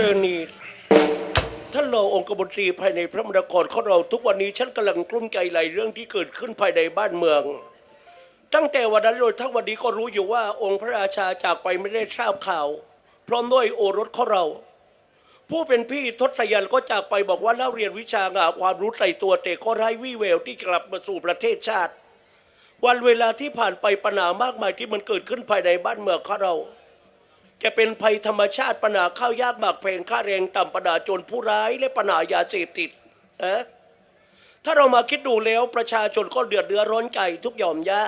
เตอร์นีท่านรององค์กบฏรีภายในพระมรกรของเราทุกวันนี้ฉันกำลังกลุ้มใจหลายเรื่องที่เกิดขึ้นภายในบ้านเมือง ตั้งแต่วันนั้นจนทั้งวันนี้ก็รู้อยู่ว่าองค์พระราชาจากไปไม่ได้ทราบข่าว พร้อมด้วยโอรสของเรา ผู้เป็นพี่ทศยันก็จากไปบอกว่าเล่าเรียนวิชางาความรู้ใส่ตัวแต่ก็ไร้วี่แววที่กลับมาสู่ประเทศชาติ วันเวลาที่ผ่านไปปัญหามากมายที่มันเกิดขึ้นภายในบ้านเมืองของเรา จะเป็นภัยธรรมชาติปัญหาข้าวยากหมากแพงค่าแรงต่ำปัญหาจรผู้ร้ายและปัญหายาเสพติดนะถ้าเรามาคิดดูแล้วประชาชนก็เดือดเดือดร้อนใจทุกหย่อมย่า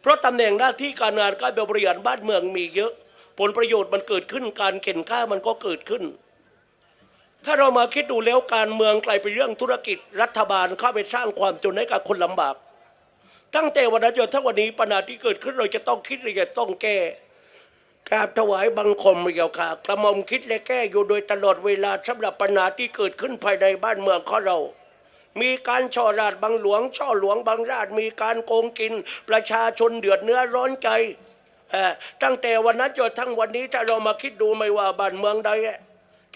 เพราะตำแหน่งหน้าที่การงานการบริหารบ้านเมืองมีเยอะ ผลประโยชน์มันเกิดขึ้นการเข็นฆ่ามันก็เกิดขึ้น ถ้าเรามาคิดดูแล้วการเมืองกลายเป็นเรื่องธุรกิจรัฐบาลเข้าไปสร้างความจนให้กับคนลำบากตั้งแต่วันนั้นจนถึงวันนี้ปัญหาที่เกิดขึ้นเราจะต้องคิดเราจะต้องแก้ กราบถวายบังคมเกี่ยวค่ะกระหม่อมคิดและแก้อยู่โดยตลอดเวลาสำหรับปัญหาที่เกิดขึ้นภายในบ้านเมืองของเรา มีการช่อราดบังหลวง ช่อหลวงบางราชมีการโกงกิน ประชาชนเดือดเนื้อร้อนใจเอ่อตั้งแต่วันนั้นจนทั้งวันนี้ถ้าเรามาคิดดูไม่ว่าบ้านเมืองใด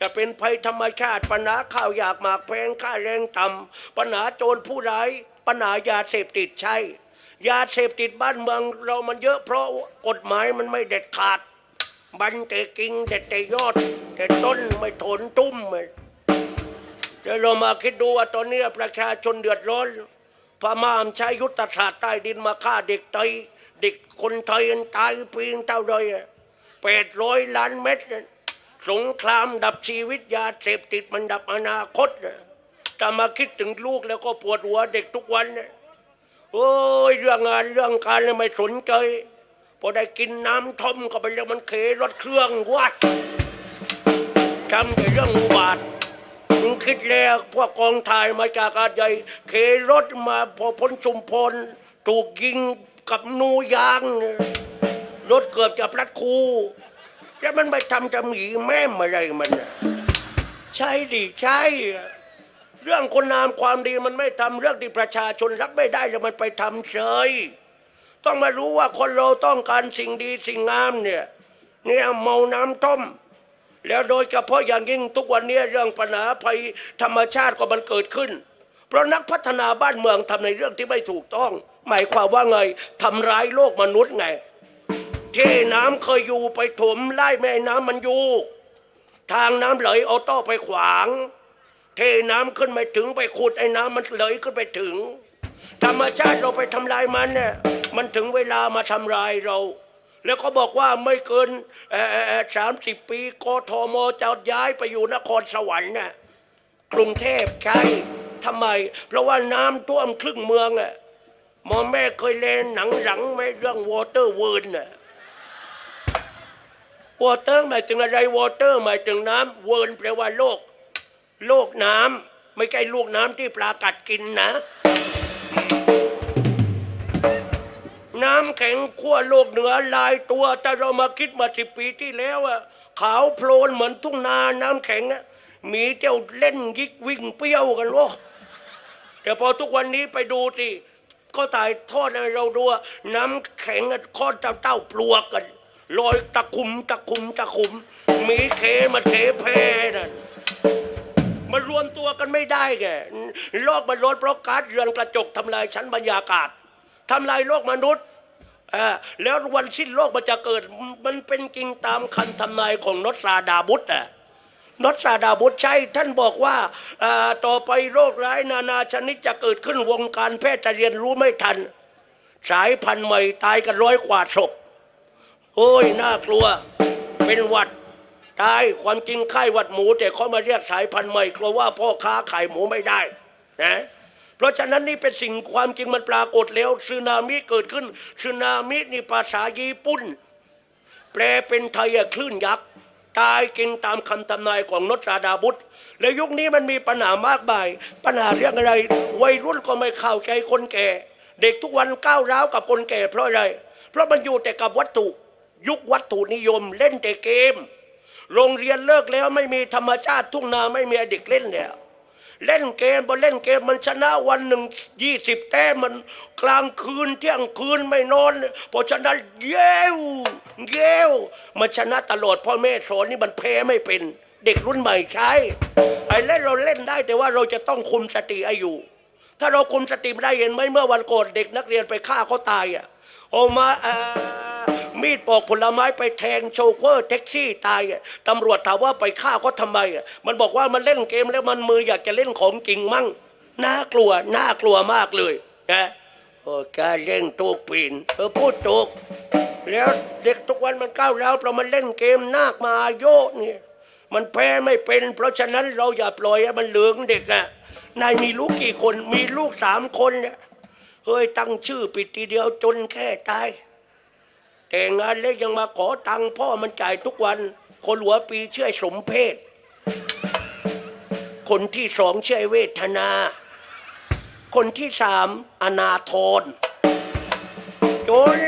จะเป็นภัยธรรมชาติปัญหาข้าวอยากหมากแพงค่าแรงต่ำปัญหาโจรผู้ร้ายปัญหายาเสพติดใช่ยาเสพติดบ้านเมืองเรามันเยอะเพราะกฎหมายมันไม่เด็ดขาด บันแต่กิ่งเด็ดแต่ยอด แต่ต้นไม่ทนตุ้มเลยเดี๋ยวเรามาคิดดูว่าตอนนี้ประชาชนเดือดร้อนพม่าใช้ยุทธศาสตร์ใต้ดินมาฆ่าเด็กไทยเด็กคนไทยตายเพียงเท่าใดแปดร้อยล้านเม็ดสงครามดับชีวิตยาเสพติดมันดับอนาคตน่ะมาคิดถึงลูกแล้วก็ปวดหัวเด็กทุกวัน โอ้ยเรื่องงานเรื่องการไม่สนใจ พอได้กินน้ำท่อมก็ไปแล้วมันเขรถเครื่องวัดทำแต่เรื่องอุบาทมึงคิดแล้วพวกกองถ่ายมาจากอาดใหญ่เขรถมาพอพ้นชุมพลถูกยิงกับนูยาง รถเกือบจะพลัดคูแล้วมันไปทำจมีแม่มอะไรมันใช่ดิใช่เรื่องคนนามความดีมันไม่ทำเรื่องที่ประชาชนรับไม่ได้แล้วมันไปทำเฉย ต้องมารู้ว่าคนเราต้องการสิ่งดีสิ่งงามเนี่ยเนี่ยเมาน้ำต้ม แล้วโดยเฉพาะอย่างยิ่งทุกวันนี้เรื่องปัญหาภัยธรรมชาติก็มันเกิดขึ้น เพราะนักพัฒนาบ้านเมืองทำในเรื่องที่ไม่ถูกต้อง หมายความว่าไงทำร้ายโลกมนุษย์ไงเทน้ำเคยอยู่ไปถมไล่แม่น้ำมันอยู่ทางน้ำไหลเอาต้อไปขวาง เทน้ำขึ้นไม่ถึงไปขุดไอ้น้ำมันไหลขึ้นไปถึง ธรรมชาติเราไปทำลายมันเนี่ยมันถึงเวลามาทำลายเรา แล้วเขาบอกว่าไม่เกินสามสิบปีกทมจะย้ายไปอยู่นครสวรรค์น่ะกรุงเทพใช่ทำไม เพราะว่าน้ำท่วมครึ่งเมืองอะหมอแม่เคยเล่นหนังหลังไหมเรื่องวอเตอร์เวิร์นน่ะวอเตอร์หมายถึงอะไรวอเตอร์หมายถึงน้ำเวิร์นแปลว่าโลก โลกน้ำไม่ใช่ลูกน้ำที่ปลากัดกินนะ น้ำแข็งขั้วโลกเหนือลายตัว แต่เรามาคิดมาสิบปีที่แล้วอะขาวโพลนเหมือนทุ่งนาน้ำแข็งอะมีเจ้าเล่นยิกวิ่งเปรี้ยวกันโว้แต่พอทุกวันนี้ไปดูสิก็ถ่ายทอดให้เราดูว่าน้ำแข็งอะข้อเต้าเต้าปลวกกันลอยตะคุมตะคุมตะคุม มีเคมาเทแพนั่น มันรวมตัวกันไม่ได้แกโลกมันร้อนเพราะก๊าซเรือนกระจกทำลายชั้นบรรยากาศทำลายโลกมนุษย์อ่าแล้ววันสิ้นโลกมันจะเกิด มันเป็นจริงตามคันทำนายของนอตราดาบุตรอะนอตราดาบุตรใช่ท่านบอกว่าอ่าต่อไปโรคร้ายนานาชนิดจะเกิดขึ้นวงการแพทย์จะเรียนรู้ไม่ทัน สายพันธุ์ใหม่ตายกันร้อยกว่าศพโอ้ยน่ากลัว เป็นหวัด ตายความจริงไข้หวัดหมูแต่เขามาเรียกสายพันธุ์ใหม่กลัวว่าพ่อค้าขายหมูไม่ได้นะเพราะฉะนั้นนี่เป็นสิ่งความจริงมันปรากฏแล้วสึนามิเกิดขึ้นสึนามินี่ภาษาญี่ปุ่น แปลเป็นไทยอคลื่นยักษ์ตายกินตามคำทำนายของนตราดาบุตรและยุคนี้มันมีปัญหามากมาย ปัญหาเรื่องอะไร วัยรุ่นก็ไม่เข้าใจคนแก่ เด็กทุกวันก้าวร้าวกับคนแก่เพราะอะไร เพราะมันอยู่แต่กับวัตถุ ยุควัตถุนิยมเล่นแต่เกม โรงเรียนเลิกแล้วไม่มีธรรมชาติทุ่งนาไม่มีเด็กเล่นแล้วเล่นเกมพอเล่นเกมมันชนะวันหนึ่งยี่สิบแต้มมันกลางคืนเที่ยงคืนไม่นอนเพราะฉะนั้นเย้วเย้วมันชนะตลอดพ่อแม่สอนนี่มันแพ้ไม่เป็น เด็กรุ่นใหม่ใช้ไอ้เล่นเราเล่นได้แต่ว่าเราจะต้องคุมสติให้อยู่ถ้าเราคุมสติไม่ได้เห็นไหมเมื่อวันก่อนเด็กนักเรียนไปฆ่าเขาตายอะเอามาอ่อ มีดปอกผลไม้ไปแทงโชเฟอร์แท็กซี่ตายอะตำรวจถามว่าไปฆ่าเขาทำไมอะมันบอกว่ามันเล่นเกมแล้วมันมืออยากจะเล่นของจริงมั่งน่ากลัวน่ากลัวมากเลยนะโอ้กาเล่นตูกปีนเออพูดถูกแล้วเด็กทุกวันมันก้าวร้วเพราะมันเล่นเกมนาคมาโยกเนี่ยมันแพ้ไม่เป็น เพราะฉะนั้นเราอย่าปล่อยให้มันเหลืองเด็กอะนายมีลูกกี่คนมีลูกสามคนเนี่ยเฮ้ยตั้งชื่อปิดทีเดียวจนแค่ตาย แต่งงานเล็กยังมาขอตังค์พ่อมันจ่ายทุกวัน คนหัวปีเชื่อสมเพศ คนที่สองเชื่อเวทนา คนที่สามอนาทรจน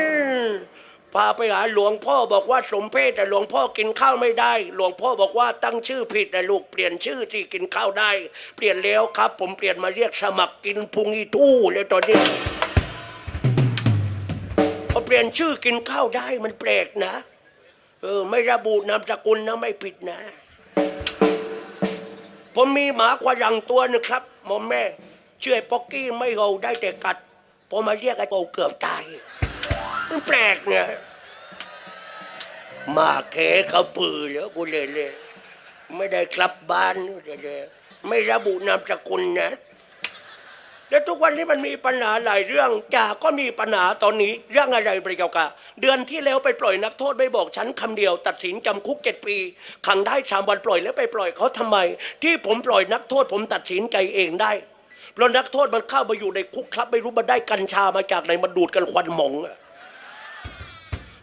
พาไปหาหลวงพ่อบอกว่าสมเพศแต่หลวงพ่อกินข้าวไม่ได้ หลวงพ่อบอกว่าตั้งชื่อผิดแต่ลูกเปลี่ยนชื่อที่กินข้าวได้ เปลี่ยนแล้วครับ ผมเปลี่ยนมาเรียกสมัครกินพุงอีทู่แล้วตอนนี้ เปลี่ยนชื่อกินข้าวได้มันแปลกนะ เออ ไม่ระบุนามสกุลนะไม่ผิดนะ ผมมีหมาควายังตัวนึงครับหมอมแม่เชื่อไอ้ป๊อกกี้ไม่เห่าได้แต่กัดพอมาเรียกไอ้โปเกือบตาย มันแปลกเนี่ยมาแขเขาปือแล้วกูเลยเลยไม่ได้กลับบ้านเลยไม่ระบุนามสกุลนะ แล้วทุกวันนี้มันมีปัญหาหลายเรื่องจ่าก็มีปัญหาตอนนี้เรื่องอะไรประเกี่ยวกับเดือนที่แล้วไปปล่อยนักโทษไม่บอกฉันคำเดียว ตัดสินจำคุกเจ็ดปีขังได้สามวันปล่อยแล้วไปปล่อยเขาทำไม ที่ผมปล่อยนักโทษผมตัดสินใจเองได้เพราะนักโทษมันเข้ามาอยู่ในคุกครับไม่รู้มันได้กัญชามาจากไหนมันดูดกันควันหมองอะ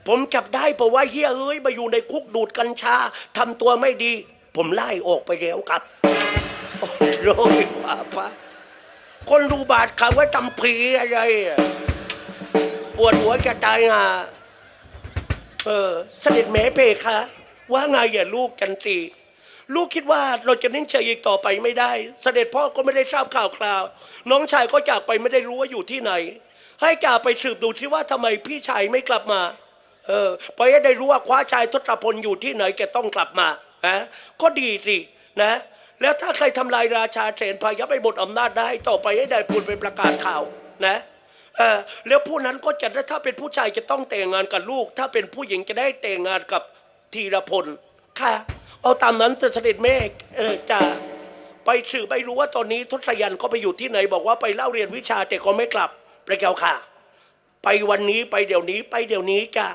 ผมจับได้เพราะว่าเฮียเอ้ยมาอยู่ในคุกดูดกัญชาทำตัวไม่ดี ผมไล่ออกไปแล้วครับโอ้ยโลกว่าพระ คนดูบาดคำว่าจำผีอะไรอะปวดหัวจะตายห่าเออเสด็จแม่เพคะ ว่าไงอย่าลูกจันทีลูกคิดว่าเราจะนิ่งเฉยอีกต่อไปไม่ได้ เสด็จพ่อก็ไม่ได้ทราบข่าวคราว น้องชายก็จากไปไม่ได้รู้ว่าอยู่ที่ไหน ให้จ่าไปสืบดูที่ว่าทำไมพี่ชายไม่กลับมา เออไปให้ได้รู้ว่าคว้าชายทศพลอยู่ที่ไหนแกต้องกลับมาฮะก็ดีสินะ แล้วถ้าใครทำลายราชาเสนพายับไปบทอำนาจได้ ต่อไปให้ได้พูดเป็นประกาศข่าวนะเออแล้วผู้นั้นก็จะได้ถ้าเป็นผู้ชายจะต้องแต่งงานกับลูก ถ้าเป็นผู้หญิงจะได้แต่งงานกับธีรพลค่ะ เอาตามนั้นจะเสด็จแม่เออจะไปสืบไปรู้ว่าตอนนี้ทศยันต์เขาไปอยู่ที่ไหน บอกว่าไปเล่าเรียนวิชาแต่ก็ไม่กลับประเกาค่ะ ไปวันนี้ไปเดี๋ยวนี้ไปเดี๋ยวนี้จ้ะ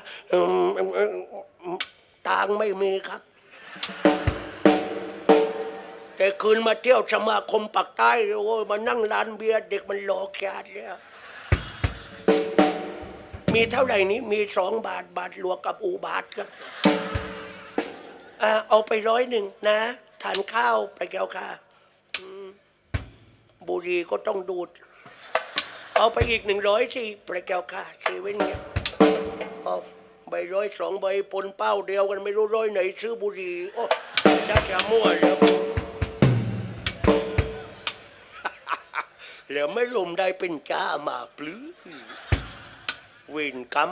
ตังไม่มีครับ แต่คืนมาเที่ยวสมาคมปักใต้โอ้ยมานั่งร้านเบียร์เด็กมันหลอกแคดแล้วมีเท่าไหร่นี้มีสองบาทบาทหลวงกับอูบาทก็อ่าเอาไปร้อยหนึ่งนะทานข้าวไปแก้วค่ะอืมบุหรีก็ต้องดูด เอาไปอีกหนึ่งร้อยสิไปแก้วค่ะเซเว่นเนี่ยเอาใบร้อยสองใบปนเป้าเดียวกันไม่รู้ร้อยไหนซื้อบุหรีโอ้ชักจะมั่วแล้ว แล้วไม่ลมได้เป็นจ้ามาปลื้อเวรกรรม